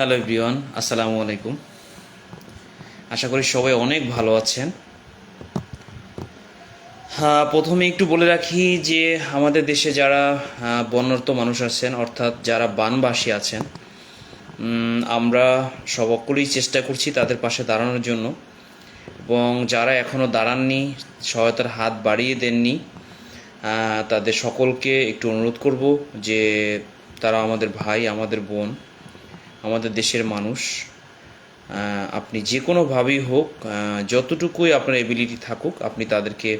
Hello everyone, আসসালামু আলাইকুম। আশা করি সবাই অনেক ভালো আছেন। হ্যাঁ প্রথমে একটু বলে রাখি যে আমাদের দেশে যারা বন্যর্ত মানুষ আছেন, অর্থাৎ যারা বানবাসী আছেন আমরা সকলেই চেষ্টা করছি তাদের পাশে দাঁড়ানোর জন্য। এবং যারা এখনও দাঁড়াননি, সহায়তার হাত বাড়িয়ে দেননি তাদের সকলকে একটু অনুরোধ করব যে তারা আমাদের ভাই, আমাদের বোন আমাদের দেশের মানুষ আপনি যে কোনোভাবেই হোক যতটুকুই আপনার এবিলিটি থাকুক, আপনি তাদেরকে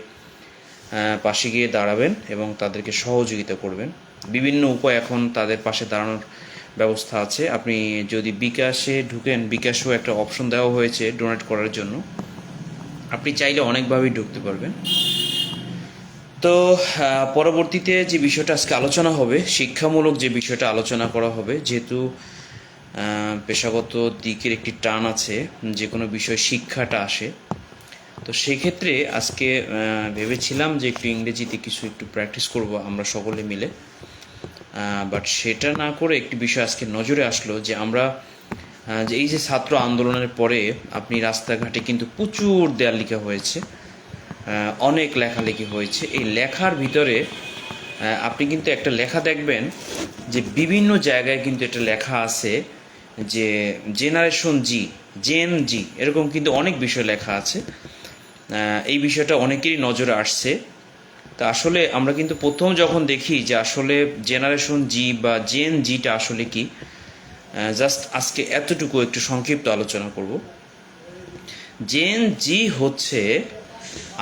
পাশে গিয়ে দাঁড়াবেন এবং তাদেরকে সহযোগিতা করবেন। বিভিন্ন উপায় এখন তাদের পাশে দাঁড়ানোর ব্যবস্থা আছে। আপনি যদি বিকাশে ঢুকেন, বিকাশেও একটা অপশন দেওয়া হয়েছে ডোনেট করার জন্য। আপনি চাইলে অনেকভাবেই ঢুকতে পারবেন। তো পরবর্তীতে যে বিষয়টা আজকে আলোচনা হবে, শিক্ষামূলক যে বিষয়টা আলোচনা করা হবে, যেহেতু পেশাগত দিকের একটি টান আছে, যে কোনো বিষয় শিক্ষাটা আসে। তো সেক্ষেত্রে আজকে ভেবেছিলাম যে একটু ইংরেজিতে কিছু একটু প্র্যাকটিস করব আমরা সকলে মিলে। বাট সেটা না করে একটি বিষয় আজকে নজরে আসলো যে আমরা যে এই যে ছাত্র আন্দোলনের পরে আপনি রাস্তাঘাটে কিন্তু প্রচুর দেয়াল লিখা হয়েছে অনেক লেখালেখি হয়েছে। এই লেখার ভিতরে আপনি কিন্তু একটা লেখা দেখবেন যে বিভিন্ন জায়গায় কিন্তু একটা লেখা আছে যে জেনারেশন জি জেন জি এরকম কিন্তু অনেক বিষয় লেখা আছে। এই বিষয়টা অনেকেরই নজরে আসছে। তা আসলে আমরা কিন্তু প্রথম যখন দেখি যে আসলে জেনারেশন জি বা জেন জিটা আসলে কি জাস্ট আজকে এতটুকু একটু সংক্ষিপ্ত আলোচনা করব। জেন জি হচ্ছে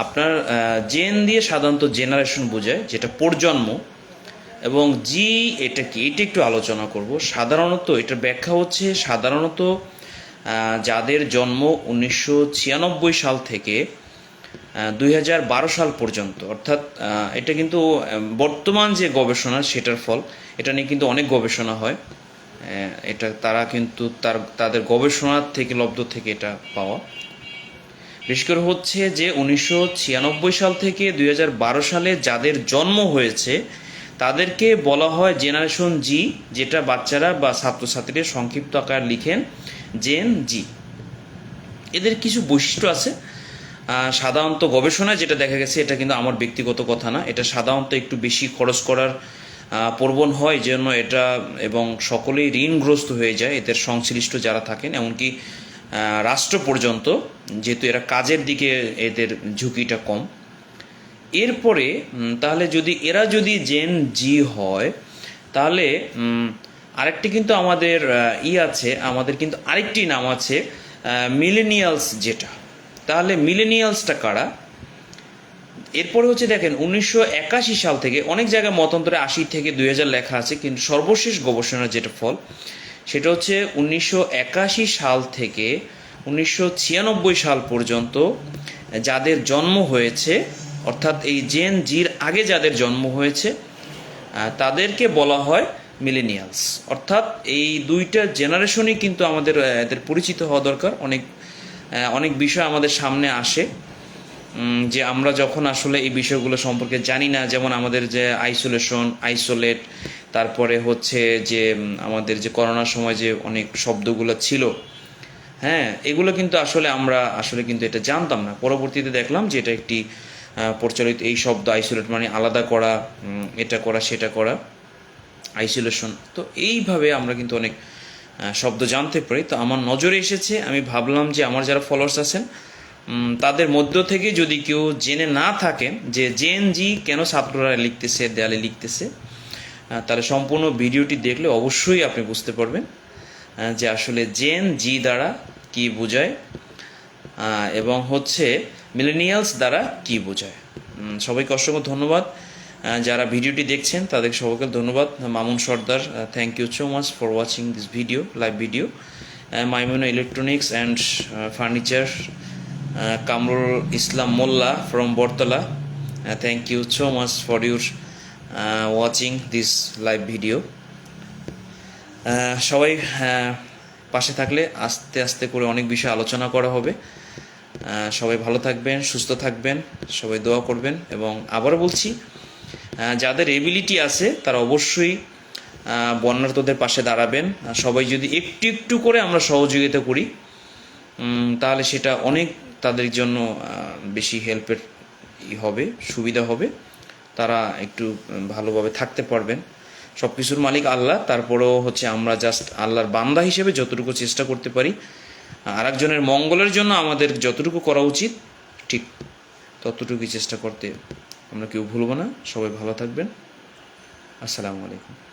আপনার জেন দিয়ে সাধারণত জেনারেশন বোঝায়, যেটা প্রজন্ম এবং জি এটা কি? এটা একটু আলোচনা করব। সাধারণত এটার ব্যাখ্যা হচ্ছে সাধারণত যাদের জন্ম উনিশশো ছিয়ানব্বই সাল থেকে দুই হাজার বারো সাল পর্যন্ত। অর্থাৎ এটা কিন্তু বর্তমান যে গবেষণা সেটার ফল, এটা নিয়ে কিন্তু অনেক গবেষণা হয়। এটা তারা কিন্তু তার, তাদের গবেষণার থেকে, লব্ধ থেকে এটা পাওয়া। বিশেষ করে হচ্ছে যে উনিশশো ছিয়ানব্বই সাল থেকে দুই হাজার বারো সালে যাদের জন্ম হয়েছে তাদেরকে বলা হয় জেনারেশন জি, যেটা বাচ্চারা বা ছাত্রছাত্রীরা সংক্ষিপ্ত আকার লিখেন জেন জি। এদের কিছু বৈশিষ্ট্য আছে। সাধারণত গবেষণায় যেটা দেখা গেছে, এটা কিন্তু আমার ব্যক্তিগত কথা না। এটা সাধারণত একটু বেশি খরচ করার প্রবণ হয় জন্য এটা এবং সকলেই ঋণগ্রস্ত হয়ে যায় এদের সংশ্লিষ্ট যারা থাকেন। এমনকি রাষ্ট্র পর্যন্ত যেহেতু এরা কাজের দিকে এদের ঝুঁকিটা কম। এরপরে তাহলে যদি এরা যদি জেন জি হয়, তাহলে আরেকটি কিন্তু আমাদের ই আছে, আমাদের কিন্তু আরেকটি নাম আছে মিলেনিয়ালস যেটা। তাহলে মিলেনিয়ালসটা কারা? এরপরে হচ্ছে দেখেন, উনিশশো একাশি সাল থেকে অনেক জায়গায় মতান্তরে আশি থেকে দুই হাজার লেখা আছে, কিন্তু সর্বশেষ গবেষণার যেটা ফল, সেটা হচ্ছে উনিশশো একাশি সাল থেকে উনিশশো ছিয়ানব্বই সাল পর্যন্ত যাদের জন্ম হয়েছে অর্থাৎ এই জেন জির আগে যাদের জন্ম হয়েছে তাদেরকে বলা হয় মিলেনিয়ালস। অর্থাৎ এই দুইটা জেনারেশনই কিন্তু আমাদের এদের পরিচিত হওয়া দরকার। অনেক অনেক বিষয় আমাদের সামনে আসে যে আমরা যখন আসলে এই বিষয়গুলো সম্পর্কে জানি না, যেমন আমাদের যে আইসোলেশন, আইসোলেট, তারপরে হচ্ছে যে আমাদের যে করোনার সময় যে অনেক শব্দগুলো ছিল হ্যাঁ এগুলো কিন্তু আসলে আমরা আসলে কিন্তু এটা জানতাম না। পরবর্তীতে দেখলাম যে এটা একটি প্রচলিত এই শব্দ আইসোলেট মানে আলাদা করা এটা করা, সেটা করা আইসোলেশন তো এইভাবে আমরা কিন্তু অনেক শব্দ জানতে পারি। তো আমার নজরে এসেছে, আমি ভাবলাম যে আমার যারা ফলোয়ার্স আছেন তাদের মধ্য থেকে যদি কেউ জেনে না থাকেন যে জেন জি কেন ছাত্ররা লিখতেছে, দেয়ালে লিখতেছে তাহলে সম্পূর্ণ ভিডিওটি দেখলে অবশ্যই আপনি বুঝতে পারবেন যে আসলে জেন জি দ্বারা কি বোঝায় এবং হচ্ছে মিলেনিয়ালস দ্বারা কি বোঝায়? সবাইকে অসংখ্য ধন্যবাদ। যারা ভিডিওটি দেখছেন, তাদের সবাইকে ধন্যবাদ। Mamun Sardar thank you so much for watching this video live video Maimuna electronics and furniture Kamrul Islam Mollah from Baratala thank you so much for your watching this live video সবাই পাশে থাকলে আস্তে আস্তে করে অনেক বিষয় আলোচনা করা হবে। সবাই ভালো থাকবেন সুস্থ থাকবেন সবাই দোয়া করবেন এবং আবারও বলছি যাদের এবিলিটি আছে তারা অবশ্যই আহ, বন্যার্তদের পাশে দাঁড়াবেন। সবাই যদি একটু একটু করে আমরা সহযোগিতা করি তাহলে সেটা অনেক তাদের জন্য বেশি হেল্পের হবে সুবিধা হবে। তারা একটু ভালোভাবে থাকতে পারবেন। সব কিছুর মালিক আল্লাহ তারপরেও হচ্ছে আমরা জাস্ট আল্লাহর বান্দা হিসেবে যতটুকু চেষ্টা করতে পারি আর একজনের মঙ্গলের জন্য আমাদের যতটুকু করা উচিত, ঠিক ততটুকুই চেষ্টা করতে আমরা কেউ ভুলব না। সবাই ভালো থাকবেন। আসসালামু আলাইকুম।